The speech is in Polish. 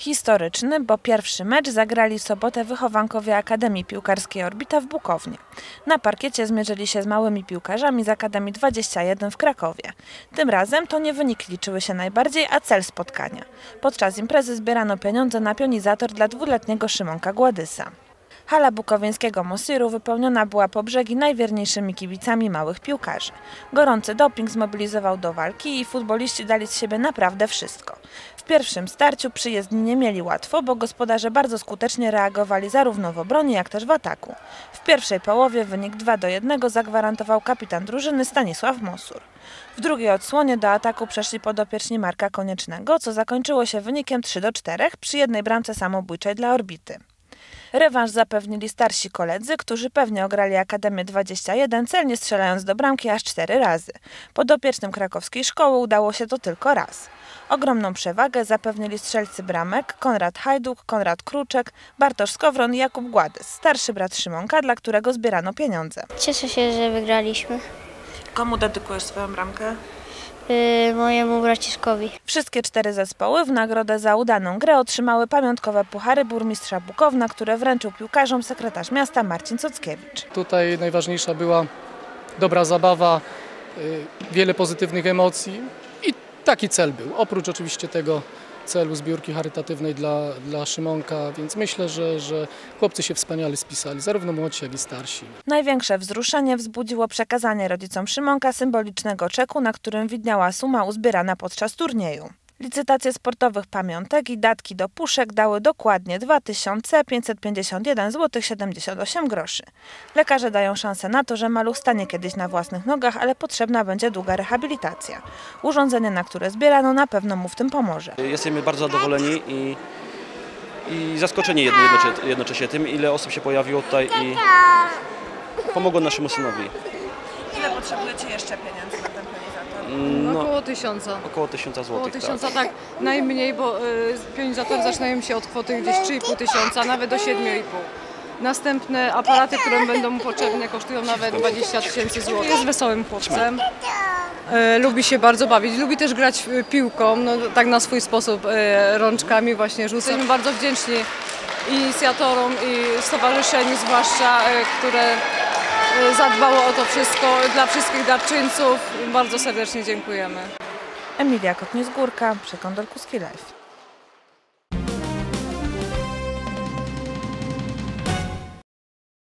Historyczny, bo pierwszy mecz zagrali w sobotę wychowankowie Akademii Piłkarskiej Orbita w Bukownie. Na parkiecie zmierzyli się z małymi piłkarzami z Akademii 21 w Krakowie. Tym razem to nie wyniki liczyły się najbardziej, a cel spotkania. Podczas imprezy zbierano pieniądze na pionizator dla dwuletniego Szymonka Gładysa. Hala bukowiańskiego Mosiru wypełniona była po brzegi najwierniejszymi kibicami małych piłkarzy. Gorący doping zmobilizował do walki i futboliści dali z siebie naprawdę wszystko. W pierwszym starciu przyjezdni nie mieli łatwo, bo gospodarze bardzo skutecznie reagowali zarówno w obronie, jak też w ataku. W pierwszej połowie wynik 2 do 1 zagwarantował kapitan drużyny Stanisław Mosur. W drugiej odsłonie do ataku przeszli podopieczni Marka Koniecznego, co zakończyło się wynikiem 3 do 4 przy jednej bramce samobójczej dla Orbity. Rewanż zapewnili starsi koledzy, którzy pewnie ograli Akademię 21, celnie strzelając do bramki aż cztery razy. Podopiecznym krakowskiej szkoły udało się to tylko raz. Ogromną przewagę zapewnili strzelcy bramek Konrad Hajduk, Konrad Kruczek, Bartosz Skowron i Jakub Gładys, starszy brat Szymonka, dla którego zbierano pieniądze. Cieszę się, że wygraliśmy. Komu dedykujesz swoją bramkę? Yy, mojemu braciszkowi. Wszystkie cztery zespoły w nagrodę za udaną grę otrzymały pamiątkowe puchary burmistrza Bukowna, które wręczył piłkarzom sekretarz miasta Marcin Cockiewicz. Tutaj najważniejsza była dobra zabawa, y, wiele pozytywnych emocji i taki cel był. Oprócz oczywiście tego celu zbiórki charytatywnej dla, dla Szymonka, więc myślę, że, że chłopcy się wspaniale spisali, zarówno młodsi, jak i starsi. Największe wzruszenie wzbudziło przekazanie rodzicom Szymonka symbolicznego czeku, na którym widniała suma uzbierana podczas turnieju. Licytacje sportowych pamiątek i datki do puszek dały dokładnie 2551 zł 78 groszy. Lekarze dają szansę na to, że maluch stanie kiedyś na własnych nogach, ale potrzebna będzie długa rehabilitacja. Urządzenie, na które zbierano, na pewno mu w tym pomoże. Jesteśmy bardzo zadowoleni i, i zaskoczeni jedno, jednocze- jednocześnie tym, ile osób się pojawiło tutaj i pomogło naszemu synowi. Ile potrzebujecie jeszcze pieniędzy na ten pionizator? No, Około tysiąca. około 1000 Około złotych. tysiąca, Tak. tak. najmniej, bo y, pionizator zaczynają się od kwoty gdzieś 3,5 tysiąca, nawet do 7,5. Następne aparaty, które będą mu potrzebne, kosztują nawet 20 tysięcy złotych. Jest wesołym chłopcem. E, lubi się bardzo bawić, lubi też grać y, piłką, no, tak na swój sposób, e, rączkami właśnie rzuca. Jesteśmy bardzo wdzięczni inicjatorom i stowarzyszeniu zwłaszcza, e, które zadbało o to wszystko, dla wszystkich darczyńców. Bardzo serdecznie dziękujemy. Emilia Kotnie-Zgórka, Przekąt Dolkuski Live.